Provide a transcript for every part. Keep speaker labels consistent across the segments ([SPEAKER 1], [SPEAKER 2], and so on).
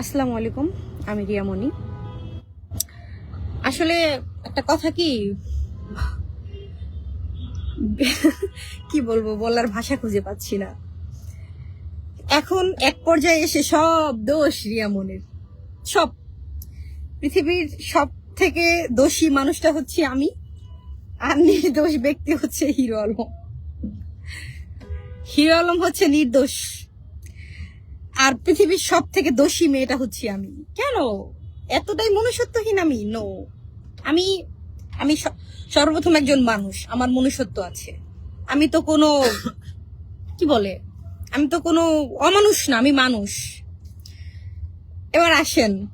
[SPEAKER 1] আসসালামু আলাইকুম, আমি রিয়ামণি আসলে একটা কথা কি? কি বলব, বলার ভাষা খুঁজে পাচ্ছি না। এখন এক পর্যায়ে এসে সব দোষ রিয়ামনির সব। পৃথিবীর সব থেকে দোষী মানুষটা হচ্ছে আমি। আর নির্দোষ ব্যক্তি হচ্ছে হিরো আলম। হিরো আলম হচ্ছে নির্দোষ। আর পৃথিবীর সব থেকে দোষী মেয়েটা হচ্ছি আমি। কেন? এতটাই মনুষ্যত্বহীন আমি? নো আমি আমি সর্বপ্রথম একজন মানুষ। আমার মনুষ্যত্ব আছে। আমি তো কোনো, কি বলে? আমি তো কোনো অমানুষ না, আমি মানুষ। এবার আসেন।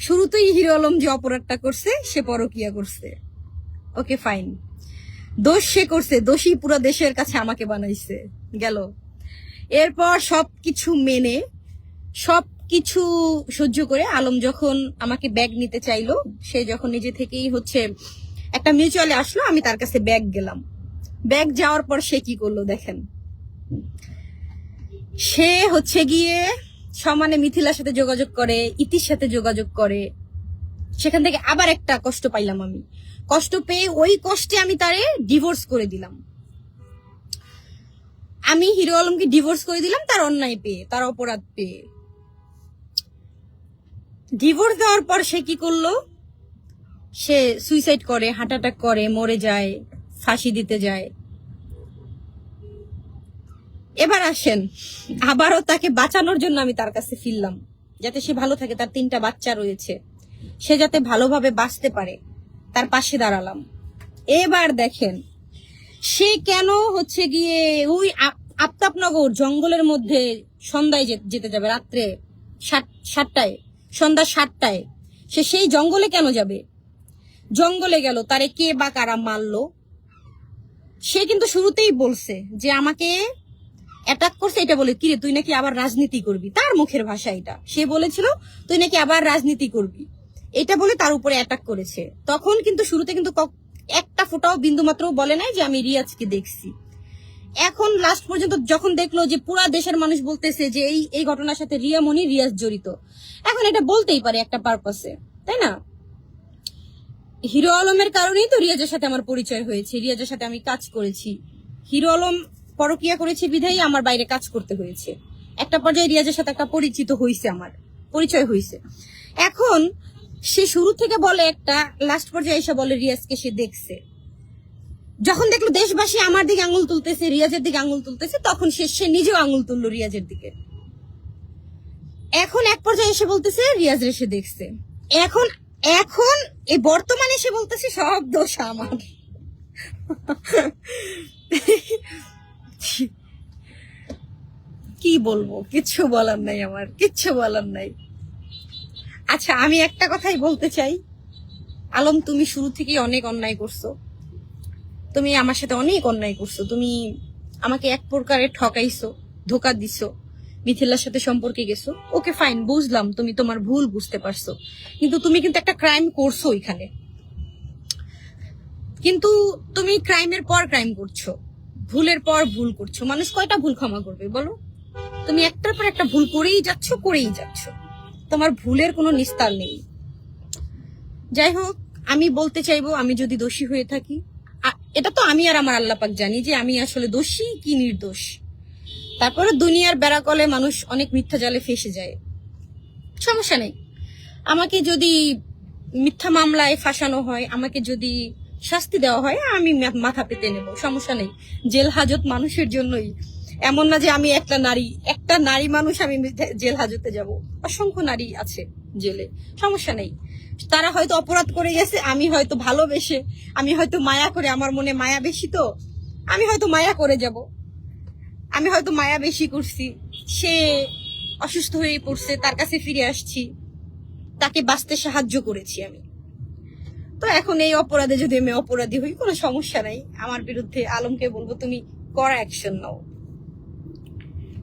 [SPEAKER 1] শুরুতেই হিরো আলম যে অপরাধটা করছে, সে পরকিয়া করছে। ওকে ফাইন দোষ সে করছে। দোষী পুরো দেশের কাছে আমাকে বানাইছে। গেল। এরপর সব কিছু মেনে সব কিছু সহ্য করে আলম যখন আমাকে ব্যাগ নিতে চাইলো, সে যখন নিজে থেকেই হচ্ছে একটা মিউচুয়ালে আসলো, আমি তার কাছে ব্যাগ গেলাম। ব্যাগ যাওয়ার পর সে কি করল দেখেন? সে হচ্ছে গিয়ে সমানে মিথিলার সাথে যোগাযোগ করে, ইতির সাথে যোগাযোগ করে। সেখান থেকে আবার একটা কষ্ট পাইলাম আমি। কষ্ট পেয়ে ওই কষ্টে আমি তারে ডিভোর্স করে দিলাম। আমি হিরো আলমকে ডিভোর্স করে দিলাম, তার অন্যায় পেয়ে, তার অপরাধ পেয়ে। ডিভোর্স দেওয়ার পর সে কি করল? সে সুইসাইড করে হার্ট অ্যাটাক করে, মরে যায়, ফাঁসি দিতে যায়। এবার আসেন, আবারও তাকে বাঁচানোর জন্য আমি তার কাছে ফিরলাম, যাতে সে ভালো থাকে, তার তিনটা বাচ্চা রয়েছে। সে যাতে ভালোভাবে বাঁচতে পারে, তার পাশে দাঁড়ালাম। এবার দেখেন সে কেন হচ্ছে গিয়ে ওই আফতাবনগর জঙ্গলের মধ্যে সন্ধ্যায় যেতে যাবে, রাত্রে সাত- সাতটায়, সন্ধ্যা সাতটায়? সে সেই জঙ্গলে কেন যাবে? জঙ্গলে গেল, তারে কে বা কারা মারলো? সে কিন্তু শুরুতেই বলছে যে আমাকে অ্যাটাক করছে এটা বলে, কিরে, তুই নাকি আবার রাজনীতি করবি? তার মুখের ভাষা এটা। সে বলেছিল, তুই নাকি আবার রাজনীতি করবি? এটা বলে তার উপরে অ্যাটাক করেছে। তখন কিন্তু শুরুতে কিন্তু একটা ফোটাও বিন্দু মাত্র বলে নাই যে আমি রিয়াজকে দেখছি। এখন লাস্ট পর্যন্ত যখন দেখল যে পুরা দেশের মানুষ বলতেছে যে এই এই ঘটনার সাথে রিয়া মনি, রিয়াজ জড়িত, এখন এটা বলতেই পারে একটা পারপাসে তাই না? হিরো আলমের কারণেই তো রিয়াজের সাথে আমার পরিচয় হয়েছে, রিয়াজের সাথে আমি কাজ করেছি। হিরো আলম পরকিয়া করেছে বিধাই আমার বাইরে কাজ করতে হয়েছে। একটা পর্যায়ে রিয়াজের সাথে একটা পরিচিত হয়েছে আমার, পরিচয় হয়েছে এখন সে শুরু থেকে বলে একটা লাস্ট পর্যায়ে এসে বলে, রিয়াজকে সে দেখছে। যখন দেখল দেশবাসী আমার দিকে আঙুল তুলতেছে, রিয়াজের দিকে আঙুল তুলতেছে, তখন সে সে নিজেও আঙুল তুললো রিয়াজের দিকে। এখন এক পর্যায়ে এসে বলতেছে রিয়াজ এসে দেখছে। এখন এখন এই বর্তমানে এসে বলতেছে, সব দোষ আমার। কি বলব? কিচ্ছু বলার নাই আমার, কিচ্ছু বলার নাই। আচ্ছা আমি একটা কথাই বলতে চাই। আলম, তুমি শুরু থেকেই অনেক অন্যায় করছ। তুমি আমার সাথে অনেক অন্যায় করছ। তুমি আমাকে এক প্রকারে ঠকাইছো, ধোকা দিছো, মিথিলার সাথে সম্পর্কে গেছো। ওকে ফাইন বুঝলাম, তুমি তোমার ভুল বুঝতে পারছ। কিন্তু তুমি কিন্তু একটা ক্রাইম করছ এখানে কিন্তু তুমি ক্রাইমের পর ক্রাইম করছ। ভুলের পর ভুল করছ। মানুষ কয়টা ভুল ক্ষমা করবে বলো? তুমি একটার পর একটা ভুল করেই যাচ্ছ করেই যাচ্ছ। তোমার ভুলের কোনো নিস্তার নেই। যাই হোক আমি বলতে চাইব, আমি যদি দোষী হয়ে থাকি এটা তো আমি আর আমার আল্লাপাক জানি যে আমি আসলে দোষী কি নির্দোষ। তারপরে দুনিয়ার বেড়াকলে মানুষ অনেক মিথ্যা জালে ফেসে যায়। সমস্যা নেই। আমাকে যদি মিথ্যা মামলায় ফাঁসানো হয়, আমাকে যদি শাস্তি দেওয়া হয়, আমি মাথা পেতে নেব। সমস্যা নেই। জেল হাজত মানুষের জন্যই এমন না যে আমি একটা নারী একটা নারী মানুষ আমি জেল হাজতে যাব। অসংখ্য নারী আছে জেলে, সমস্যা নেই। তারা হয়তো অপরাধ করে গেছে, আমি হয়তো ভালোবেসে, আমি হয়তো মায়া করে, আমার মনে মায়া বেশি তো, আমি হয়তো মায়া করে যাব। আমি হয়তো মায়া বেশি করছি, সে অসুস্থ হয়ে পড়ছে, তার কাছে ফিরে আসছি, তাকে বাঁচতে সাহায্য করেছি আমি। তো এখন এই অপরাধে যদি আমি অপরাধী হই, কোনো সমস্যা নাই। আমার বিরুদ্ধে আলমকে বলব, তুমি কড়া অ্যাকশন নাও।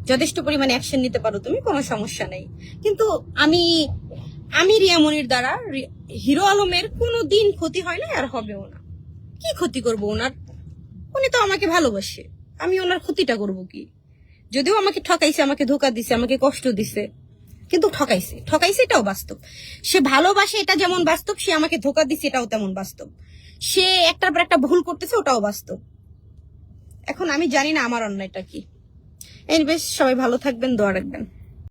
[SPEAKER 1] যথেষ্ট পরিমাণে অ্যাকশন নিতে পারো তুমি, কোনো সমস্যা নেই। কিন্তু আমি আমি রিয়ামনির দ্বারা হিরো আলমের কোনো দিন ক্ষতি হয় না আর হবেও না। কি ক্ষতি করব ওনার? উনি তো আমাকে ভালোবাসে। আমি ওনার ক্ষতিটা করব কি? যদিও আমাকে ঠকাইছে, আমাকে ধোকা দিছে, আমাকে কষ্ট দিছে, কিন্তু ঠকাইছে। ঠকাইছে এটাও বাস্তব। সে ভালোবাসে এটা যেমন বাস্তব, সে আমাকে ধোকা দিছে এটাও তেমন বাস্তব। সে একটার পর একটা ভুল করতেছে, ওটাও বাস্তব। এখন আমি জানি না আমার অন্যায়টা কি। এনিওয়েজ সবাই ভালো থাকবেন দোয়া রাখবেন।